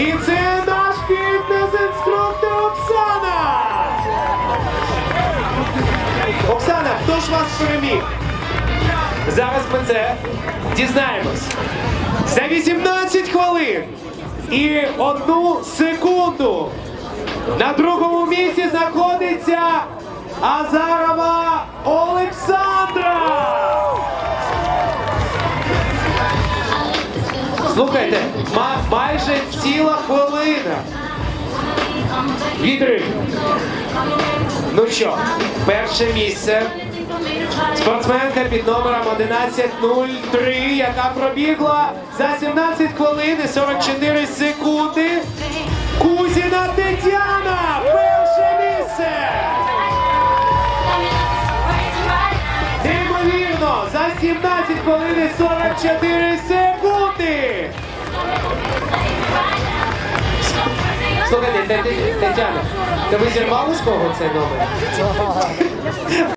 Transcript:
І це наш фітнес-інструктор Оксана! Оксана, хто ж вас переміг? Зараз ми це дізнаємось. За 18 хвилин і одну секунду на другому місці знаходиться Азарова Олександра. Слухайте, майже ціла хвилина. Відрив. Ну що, перше місце. Спортсменка під номером 11.03, яка пробігла за 17 хвилин і 44 секунди. Кузіна Тетяна! Перше місце! Неймовірно! За 17 хвилин і 44 секунди! Слухайте, Тетяна, та ви зірвали з кого цей номер?